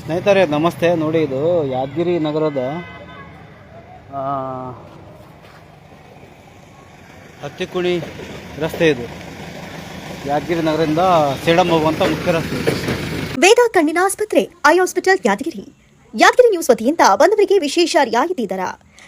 ಸ್ನೇಹಿತರೆ, ನಮಸ್ತೆ. ನೋಡಿ, ಇದು ಯಾದಗಿರಿ ನಗರದ ಹತ್ತಿಕುಣಿ ರಸ್ತೆ ಇದು. ಯಾದಗಿರಿ ನಗರದಿಂದ ಸೇಡಂ ಹೋಗುವಂಥ ಮುಖ್ಯ ರಸ್ತೆ. ವೇದ ಕಣ್ಣಿನ ಆಸ್ಪತ್ರೆ, eye hospital Yadgiri. Yadgiri news ವತಿಯಿಂದ ಬಂದವರಿಗೆ ವಿಶೇಷ ರಿಯಾಯಿತಿ ದರ.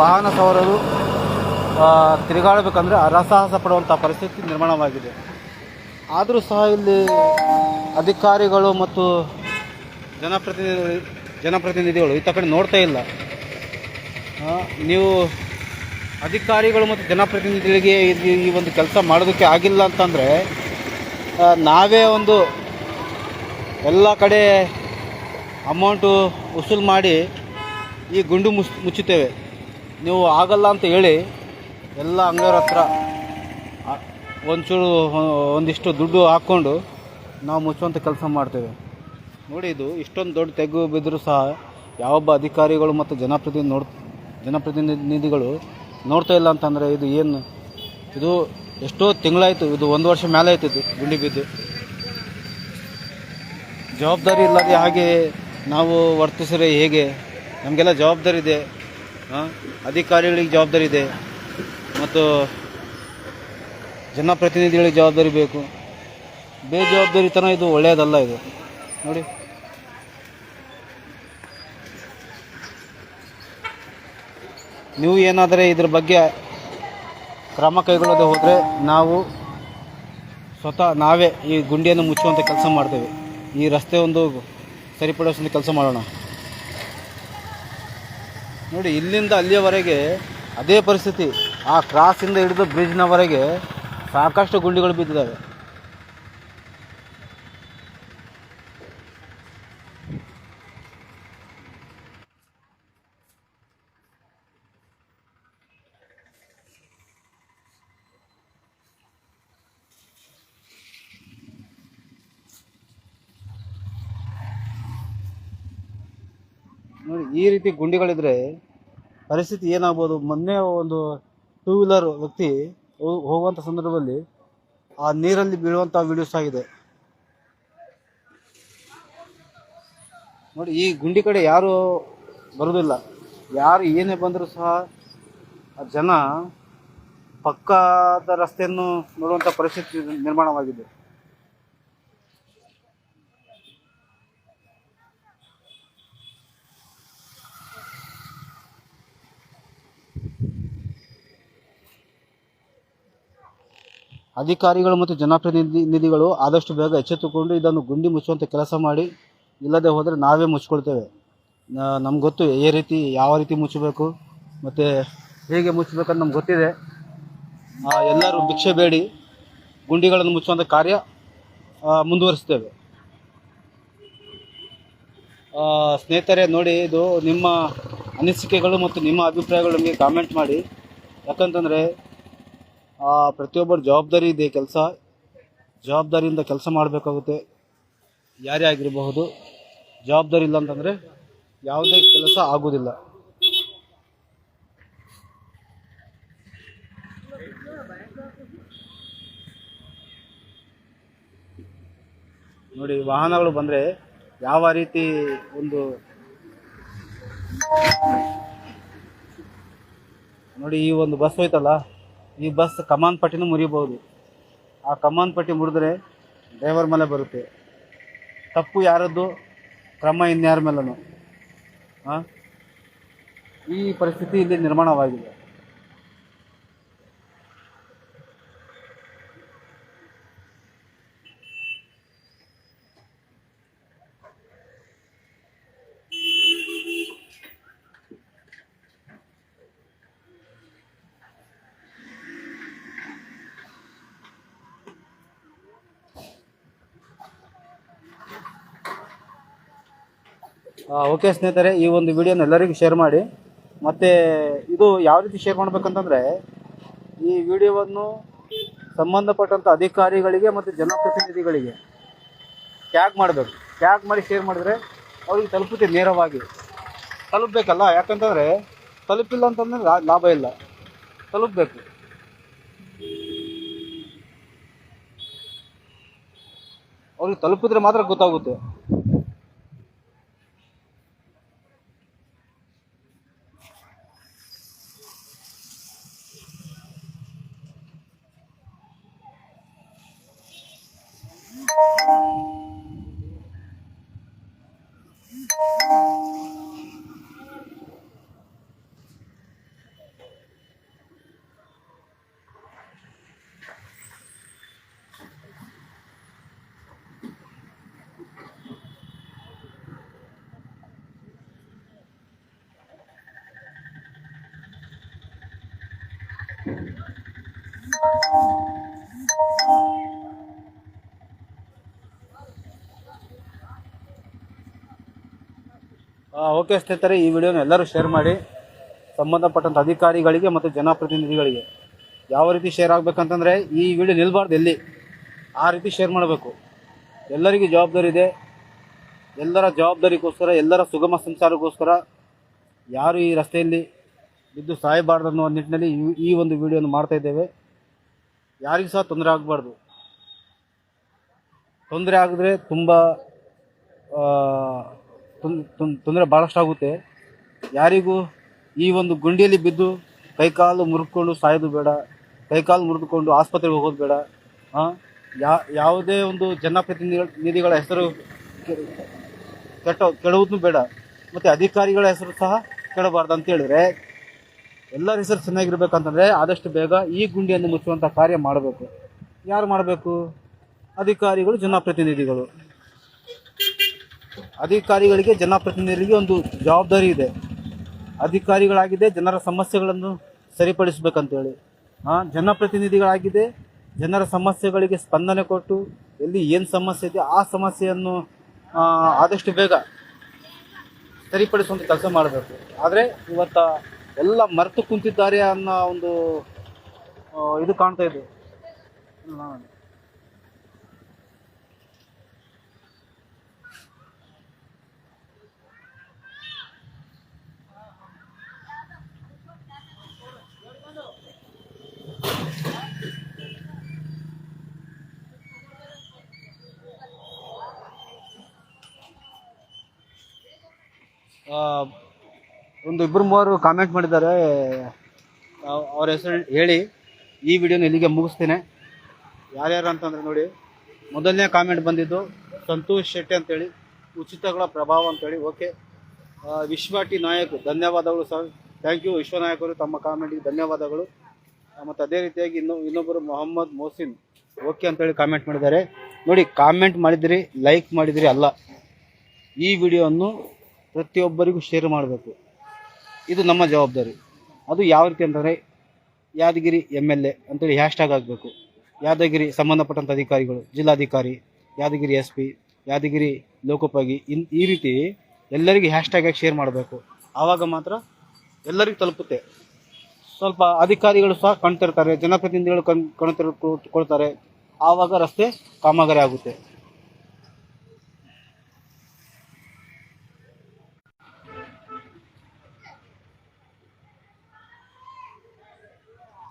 ವಾಹನ ಸವಾರರು ತಿರುಗಾಡಬೇಕಂದ್ರೆ ಅರಸಾಹಸ ಪಡುವಂಥ ಪರಿಸ್ಥಿತಿ ನಿರ್ಮಾಣವಾಗಿದೆ. ಆದರೂ ಸಹ ಇಲ್ಲಿ ಅಧಿಕಾರಿಗಳು ಮತ್ತು ಜನಪ್ರತಿನಿಧಿ, ಜನಪ್ರತಿನಿಧಿಗಳು ಈ ಕಡೆ ನೋಡ್ತಾ ಇಲ್ಲ. ನೀವು ಅಧಿಕಾರಿಗಳು ಮತ್ತು ಜನಪ್ರತಿನಿಧಿಗಳಿಗೆ ಈ ಒಂದು ಕೆಲಸ ಮಾಡೋದಕ್ಕೆ ಆಗಿಲ್ಲ ಅಂತಂದರೆ ನಾವೇ ಒಂದು ಎಲ್ಲ ಕಡೆ ಅಮೌಂಟು ವಸೂಲು ಮಾಡಿ ಈ ಗುಂಡು ಮುಚ್ ಮುಚ್ಚುತ್ತೇವೆ. ನೀವು ಆಗಲ್ಲ ಅಂತ ಹೇಳಿ ಎಲ್ಲ ಅಂಗಡಿಯವ್ರ ಹತ್ರ ಒಂಚೂರು ಒಂದಿಷ್ಟು ದುಡ್ಡು ಹಾಕ್ಕೊಂಡು ನಾವು ಮುಚ್ಚುವಂಥ ಕೆಲಸ ಮಾಡ್ತೇವೆ. ನೋಡಿ, ಇದು ಇಷ್ಟೊಂದು ದೊಡ್ಡ ತೆಗ್ಗು ಬಿದ್ದರೂ ಸಹ ಯಾವೊಬ್ಬ ಅಧಿಕಾರಿಗಳು ಮತ್ತು ಜನಪ್ರತಿನಿಧಿ ನೋಡ್, ಜನಪ್ರತಿನಿಧಿಗಳು ನೋಡ್ತಾ ಇಲ್ಲ ಅಂತಂದರೆ ಇದು ಏನು, ಇದು ಎಷ್ಟೋ ತಿಂಗಳಾಯಿತು, ಇದು ಒಂದು ವರ್ಷ ಮೇಲೆ ಆಯ್ತು ಇದು ಗುಂಡಿ ಬಿದ್ದು. ಜವಾಬ್ದಾರಿ ಇಲ್ಲದೆ ಹಾಗೆ ನಾವು ವರ್ತಿಸಿದ್ರೆ ಹೇಗೆ? ನಮಗೆಲ್ಲ ಜವಾಬ್ದಾರಿ ಇದೆ? ಅಧಿಕಾರಿಗಳಿಗೆ ಜವಾಬ್ದಾರಿ ಇದೆ. ಮತ್ತು ಜನಪ್ರತಿನಿಧಿಗಳಿಗೆ ಜವಾಬ್ದಾರಿ ಬೇಕು. ಬೇಜವಾಬ್ದಾರಿತನ ಇದು ಒಳ್ಳೆಯದಲ್ಲ ಇದು. ನೋಡಿ. ನೀವು ಏನಾದರೆ ಇದ್ರ ಬಗ್ಗೆ ಕ್ರಮ ಕೈಗೊಳ್ಳದೆ ಹೋದರೆ ನಾವು ಸ್ವತಃ ನಾವೇ ಈ ಗುಂಡಿಯನ್ನು ಮುಚ್ಚುವಂಥ ಕೆಲಸ ಮಾಡ್ತೇವೆ. ಈ ರಸ್ತೆ ಒಂದು ಸರಿಪಡಿಸುವಂಥ ಕೆಲಸ ಮಾಡೋಣ. ನೋಡಿ ಇಲ್ಲಿಂದ ಅಲ್ಲಿಯವರೆಗೆ ಅದೇ ಪರಿಸ್ಥಿತಿ. ಆ ಕ್ರಾಸಿಂದ ಹಿಡಿದು ಬ್ರಿಡ್ಜ್ನವರೆಗೆ ಸಾಕಷ್ಟು ಗುಂಡಿಗಳು ಬಿದ್ದಿದ್ದಾವೆ. ಈ ರೀತಿ ಗುಂಡಿಗಳಿದ್ರೆ ಪರಿಸ್ಥಿತಿ ಏನಾಗ್ಬೋದು? ಮೊನ್ನೆ ಒಂದು ಟೂ ವೀಲರ್ ವ್ಯಕ್ತಿ ಹೋಗುವಂಥ ಸಂದರ್ಭದಲ್ಲಿ ಆ ನೀರಲ್ಲಿ ಬೀಳುವಂಥ ವಿಡಿಯೋಸ್ ಆಗಿದೆ. ನೋಡಿ, ಈ ಗುಂಡಿ ಕಡೆ ಯಾರು ಬರುವುದಿಲ್ಲ ಯಾರು ಏನೇ ಬಂದರೂ ಸಹ ಆ ಜನ ಪಕ್ಕದ ರಸ್ತೆಯನ್ನು ನೋಡುವಂಥ ಪರಿಸ್ಥಿತಿ ನಿರ್ಮಾಣವಾಗಿದೆ. ಅಧಿಕಾರಿಗಳು ಮತ್ತು ಜನಪ್ರತಿನಿಧಿಗಳು ನಿಧಿಗಳು ಆದಷ್ಟು ಬೇಗ ಎಚ್ಚೆತ್ತುಕೊಂಡು ಇದನ್ನು ಗುಂಡಿ ಮುಚ್ಚುವಂಥ ಕೆಲಸ ಮಾಡಿ, ಇಲ್ಲದೆ ಹೋದರೆ ನಾವೇ ಮುಚ್ಕೊಳ್ತೇವೆ. ನಮ್ಗೆ ಗೊತ್ತು ಈ ರೀತಿ, ಯಾವ ರೀತಿ ಮುಚ್ಚಬೇಕು, ಮತ್ತು ಹೇಗೆ ಮುಚ್ಚಬೇಕಂತ ನಮ್ಗೆ ಗೊತ್ತಿದೆ. ಎಲ್ಲರೂ ಭಿಕ್ಷೆ ಬೇಡಿ, ಗುಂಡಿಗಳನ್ನು ಮುಚ್ಚುವಂಥ ಕಾರ್ಯ ಮುಂದುವರಿಸ್ತೇವೆ. ಸ್ನೇಹಿತರೆ, ನೋಡಿ, ಇದು ನಿಮ್ಮ ಅನಿಸಿಕೆಗಳು ಮತ್ತು ನಿಮ್ಮ ಅಭಿಪ್ರಾಯಗಳು ನಮಗೆ ಕಾಮೆಂಟ್ ಮಾಡಿ. ಯಾಕಂತಂದರೆ ಪ್ರತಿಯೊಬ್ಬರ ಜವಾಬ್ದಾರಿ ಇದೆ ಕೆಲಸ. ಜವಾಬ್ದಾರಿಯಿಂದ ಕೆಲಸ ಮಾಡಬೇಕಾಗುತ್ತೆ. ಯಾರೇ ಆಗಿರಬಹುದು. ಜವಾಬ್ದಾರಿ ಇಲ್ಲ ಅಂತಂದರೆ ಯಾವುದೇ ಕೆಲಸ ಆಗೋದಿಲ್ಲ. ನೋಡಿ, ವಾಹನಗಳು ಬಂದರೆ ಯಾವ ರೀತಿ ಒಂದು ನೋಡಿ, ಈ ಒಂದು ಬಸ್ ಹೋಯ್ತಲ್ಲ? ಈ ಬಸ್ ಕಮಾನ್ ಪಟ್ಟಿನೂ ಮುರಿಬಹುದು ಆ ಕಮಾನ್ ಪಟ್ಟಿ ಮುರಿದ್ರೆ ಡ್ರೈವರ್ ಮೇಲೆ ಬರುತ್ತೆ. ತಪ್ಪು ಯಾರದ್ದು, ಕ್ರಮ ಇನ್ಯಾರ ಮೇಲೂ ಈ ಪರಿಸ್ಥಿತಿ ಇಲ್ಲಿ ನಿರ್ಮಾಣವಾಗಿದೆ. ಓಕೆ ಸ್ನೇಹಿತರೆ, ಈ ಒಂದು ವಿಡಿಯೋನ ಎಲ್ಲರಿಗೂ ಶೇರ್ ಮಾಡಿ. ಮತ್ತು ಇದು ಯಾವ ರೀತಿ ಶೇರ್ ಮಾಡಬೇಕಂತಂದರೆ, ಈ ವಿಡಿಯೋವನ್ನು ಸಂಬಂಧಪಟ್ಟಂಥ ಅಧಿಕಾರಿಗಳಿಗೆ ಮತ್ತು ಜನಪ್ರತಿನಿಧಿಗಳಿಗೆ ಟ್ಯಾಗ್ ಮಾಡಬೇಕು. ಟ್ಯಾಗ್ ಮಾಡಿ ಶೇರ್ ಮಾಡಿದ್ರೆ ಅವ್ರಿಗೆ ತಲುಪುತ್ತೆ ನೇರವಾಗಿ. ತಲುಪಬೇಕಲ್ಲ, ಯಾಕಂತಂದರೆ ತಲುಪಿಲ್ಲ ಅಂತಂದ್ರೆ ಲಾಭ ಇಲ್ಲ. ತಲುಪಬೇಕು. ಅವ್ರಿಗೆ ತಲುಪಿದ್ರೆ ಮಾತ್ರ ಗೊತ್ತಾಗುತ್ತೆ. ಓಕೆ ಸ್ನೇಹಿತರೆ, ಈ ವಿಡಿಯೋನ ಎಲ್ಲರೂ ಶೇರ್ ಮಾಡಿ. ಸಂಬಂಧಪಟ್ಟಂಥ ಅಧಿಕಾರಿಗಳಿಗೆ ಮತ್ತು ಜನಪ್ರತಿನಿಧಿಗಳಿಗೆ. ಯಾವ ರೀತಿ ಶೇರ್ ಆಗಬೇಕಂತಂದರೆ, ಈ ವಿಡಿಯೋ ನಿಲ್ಬಾರ್ದು ಎಲ್ಲಿ? ಆ ರೀತಿ ಶೇರ್ ಮಾಡಬೇಕು. ಎಲ್ಲರಿಗೂ ಜವಾಬ್ದಾರಿ ಇದೆ. ಎಲ್ಲರ ಜವಾಬ್ದಾರಿಗೋಸ್ಕರ, ಎಲ್ಲರ ಸುಗಮ ಸಂಚಾರಕ್ಕೋಸ್ಕರ ಯಾರು ಈ ರಸ್ತೆಯಲ್ಲಿ ಬಿದ್ದು ಸಾಯಬಾರ್ದು ಅನ್ನೋ ನಿಟ್ಟಿನಲ್ಲಿ ಈ- ಈ ಒಂದು ವಿಡಿಯೋನ ಮಾಡ್ತಾ ಇದ್ದೇವೆ. ಯಾರಿಗೂ ಸಹ ತೊಂದರೆ ಆಗಬಾರ್ದು. ತೊಂದರೆ ಆಗಿದ್ರೆ ತುಂಬ ತೊಂದರೆ ಭಾಳಷ್ಟು ಆಗುತ್ತೆ ಯಾರಿಗೂ ಈ ಒಂದು ಗುಂಡಿಯಲ್ಲಿ ಬಿದ್ದು ಕೈಕಾಲು ಮುರಿದುಕೊಂಡು ಸಾಯೋದು ಬೇಡ ಕೈಕಾಲು ಮುರಿದುಕೊಂಡು ಆಸ್ಪತ್ರೆಗೆ ಹೋಗೋದು ಬೇಡ ಯಾವುದೇ ಒಂದು ಜನಪ್ರತಿನಿಧಿಗಳ, ನಿಧಿಗಳ ಹೆಸರು ಕೆಟ್ಟ, ಕೆಡುವುದು ಬೇಡ. ಮತ್ತು ಅಧಿಕಾರಿಗಳ ಹೆಸರು ಸಹ ಕೆಡಬಾರ್ದು ಅಂತ ಹೇಳಿದ್ರೆ, ಎಲ್ಲರ ಹೆಸರು ಚೆನ್ನಾಗಿರ್ಬೇಕಂತಂದರೆ ಆದಷ್ಟು ಬೇಗ ಈ ಗುಂಡಿಯನ್ನು ಮುಚ್ಚುವಂಥ ಕಾರ್ಯ ಮಾಡಬೇಕು. ಯಾರು ಮಾಡಬೇಕು? ಅಧಿಕಾರಿಗಳು, ಜನಪ್ರತಿನಿಧಿಗಳು. ಅಧಿಕಾರಿಗಳಿಗೆ, ಜನಪ್ರತಿನಿಧಿಗಳಿಗೆ ಒಂದು ಜವಾಬ್ದಾರಿ ಇದೆ. ಅಧಿಕಾರಿಗಳಾಗಿದೆ, ಜನರ ಸಮಸ್ಯೆಗಳನ್ನು ಸರಿಪಡಿಸಬೇಕಂತೇಳಿ. ಹಾಂ ಜನಪ್ರತಿನಿಧಿಗಳಾಗಿದೆ, ಜನರ ಸಮಸ್ಯೆಗಳಿಗೆ ಸ್ಪಂದನೆ ಕೊಟ್ಟು, ಎಲ್ಲಿ ಏನು ಸಮಸ್ಯೆ ಇದೆ, ಆ ಸಮಸ್ಯೆಯನ್ನು ಆದಷ್ಟು ಬೇಗ ಸರಿಪಡಿಸುವಂಥ ಕೆಲಸ ಮಾಡಬೇಕು. ಆದರೆ, ಇವತ್ತ ಎಲ್ಲ ಮರೆತು ಕುಂತಿದ್ದಾರೆ ಅನ್ನೋ ಒಂದು ಇದು ಕಾಣ್ತಾ ಇದೆ. ಒಂದು ಇಬ್ಬರು ಮೂವರು ಕಾಮೆಂಟ್ ಮಾಡಿದ್ದಾರೆ. ಅವ್- ಅವ್ರ ಹೆಸರು ಹೇಳಿ. ಈ ವಿಡಿಯೋನ ಇಲ್ಲಿಗೆ ಮುಗಿಸ್ತೇನೆ. ಯಾರ್ಯಾರು ಅಂತಂದ್ರೆ ನೋಡಿ, ಮೊದಲನೇ ಕಾಮೆಂಟ್ ಬಂದಿದ್ದು ಸಂತೋಷ್ ಶೆಟ್ಟಿ ಅಂತೇಳಿ, ಉಚಿತಗಳ ಪ್ರಭಾವ ಅಂತೇಳಿ. ಓಕೆ ವಿಶ್ವಟಿ ನಾಯಕ್, ಧನ್ಯವಾದಗಳು ಸರ್. ಥ್ಯಾಂಕ್ ಯು ವಿಶ್ವನಾಯಕರು ತಮ್ಮ ಕಾಮೆಂಟಿಗೆ ಧನ್ಯವಾದಗಳು. ಮತ್ತು ಅದೇ ರೀತಿಯಾಗಿ ಇನ್ನು, ಇನ್ನೊಬ್ಬರು ಮೊಹಮ್ಮದ್ ಮೋಸಿನ್ ಓಕೆ ಅಂತೇಳಿ ಕಾಮೆಂಟ್ ಮಾಡಿದ್ದಾರೆ. ನೋಡಿ ಕಾಮೆಂಟ್ ಮಾಡಿದಿರಿ ಲೈಕ್ ಮಾಡಿದಿರಿ ಅಲ್ಲ. ಈ ವಿಡಿಯೋವನ್ನು ಪ್ರತಿಯೊಬ್ಬರಿಗೂ ಶೇರ್ ಮಾಡಬೇಕು. ಇದು ನಮ್ಮ ಜವಾಬ್ದಾರಿ. ಅದು ಯಾವ ರೀತಿ ಅಂತಂದರೆ ಯಾದಗಿರಿ ಎಂ ಎಲ್ ಎ ಅಂತೇಳಿ ಹ್ಯಾಶ್ಟ್ಯಾಗ್ ಆಗಬೇಕು ಯಾದಗಿರಿ ಸಂಬಂಧಪಟ್ಟಂಥ ಅಧಿಕಾರಿಗಳು, ಜಿಲ್ಲಾಧಿಕಾರಿ, ಯಾದಗಿರಿ ಎಸ್ ಪಿ ಯಾದಗಿರಿ ಲೋಕೋಪಯೋಗಿ ಇನ್ ಈ ರೀತಿ ಎಲ್ಲರಿಗೂ ಹ್ಯಾಶ್ಟ್ಯಾಗ್ ಆಗಿ ಶೇರ್ ಮಾಡಬೇಕು. ಆವಾಗ ಮಾತ್ರ ಎಲ್ಲರಿಗೂ ತಲುಪುತ್ತೆ. ಸ್ವಲ್ಪ ಅಧಿಕಾರಿಗಳು ಸಹ ಕಾಣ್ತಿರ್ತಾರೆ, ಜನಪ್ರತಿನಿಧಿಗಳು ಕಣ್ ಕಾಣ್ತಿರ್ಕೊಳ್ತಾರೆ ಆವಾಗ ರಸ್ತೆ ಕಾಮಗಾರಿ ಆಗುತ್ತೆ.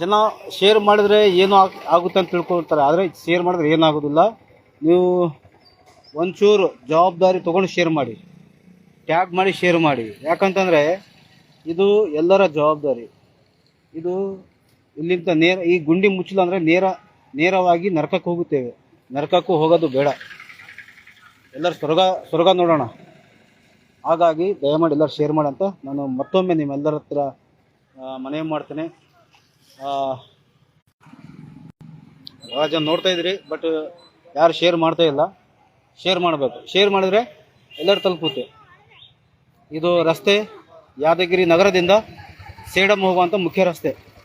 ಜನ ಶೇರ್ ಮಾಡಿದ್ರೆ ಏನು ಆಗುತ್ತೆ ಅಂತ ತಿಳ್ಕೊಳ್ತಾರೆ. ಆದರೆ ಶೇರ್ ಮಾಡಿದ್ರೆ ಏನಾಗೋದಿಲ್ಲ. ನೀವು ಒಂಚೂರು ಜವಾಬ್ದಾರಿ ತೊಗೊಂಡು ಶೇರ್ ಮಾಡಿ. ಟ್ಯಾಗ್ ಮಾಡಿ ಶೇರ್ ಮಾಡಿ. ಯಾಕಂತಂದರೆ ಇದು ಎಲ್ಲರ ಜವಾಬ್ದಾರಿ. ಇದು ಇಲ್ಲಿಂದ ನೇರ ಈ ಗುಂಡಿ ಮುಚ್ಚಲು ಅಂದರೆ ನೇರ ನೇರವಾಗಿ ನರಕಕ್ಕೆ ಹೋಗುತ್ತೇವೆ. ನರಕಕ್ಕೂ ಹೋಗೋದು ಬೇಡ. ಎಲ್ಲರೂ ಸ್ವರ್ಗ ಸ್ವರ್ಗ ನೋಡೋಣ. ಹಾಗಾಗಿ ದಯಮಾಡಿ ಎಲ್ಲರೂ ಶೇರ್ ಅಂತ ನಾನು ಮತ್ತೊಮ್ಮೆ ನಿಮ್ಮೆಲ್ಲರ ಹತ್ರ ಮನವಿ ಮಾಡ್ತೇನೆ. ಭಾಳ ಜನ ನೋಡ್ತಾ ಇದ್ರಿ ಬಟ್ ಯಾರು ಶೇರ್ ಮಾಡ್ತಾ ಇಲ್ಲ. ಶೇರ್ ಮಾಡಬೇಕು. ಶೇರ್ ಮಾಡಿದ್ರೆ ಎಲ್ಲರೂ ತಲುಪುತ್ತೆ. ಇದು ರಸ್ತೆ ಯಾದಗಿರಿ ನಗರದಿಂದ ಸೇಡಂ ಹೋಗುವಂಥ ಮುಖ್ಯ ರಸ್ತೆ.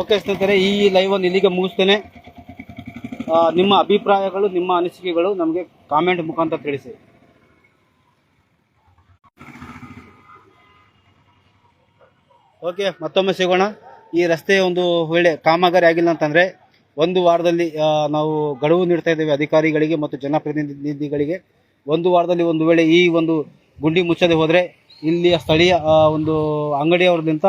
ಓಕೆ ಸ್ನೇಹಿತರೆ, ಈ ಲೈವನ್ನು ಇಲ್ಲಿಗೆ ಮುಗಿಸ್ತೇನೆ. ನಿಮ್ಮ ಅಭಿಪ್ರಾಯಗಳು, ನಿಮ್ಮ ಅನಿಸಿಕೆಗಳು ನಮಗೆ ಕಾಮೆಂಟ್ ಮುಖಾಂತರ ತಿಳಿಸಿ. ಓಕೆ, ಮತ್ತೊಮ್ಮೆ ಸಿಗೋಣ. ಈ ರಸ್ತೆ ಒಂದು ವೇಳೆ ಕಾಮಗಾರಿ ಆಗಿಲ್ಲ ಅಂತಂದರೆ, ಒಂದು ವಾರದಲ್ಲಿ ನಾವು ಗಡುವು ನೀಡ್ತಾ ಇದ್ದೇವೆ ಅಧಿಕಾರಿಗಳಿಗೆ ಮತ್ತು ಜನಪ್ರತಿನಿಧಿಗಳಿಗೆ. ಒಂದು ವಾರದಲ್ಲಿ ಒಂದು ವೇಳೆ ಈ ಒಂದು ಗುಂಡಿ ಮುಚ್ಚದೆ ಹೋದರೆ, ಇಲ್ಲಿಯ ಸ್ಥಳೀಯ ಒಂದು ಅಂಗಡಿಯವರಿಂದ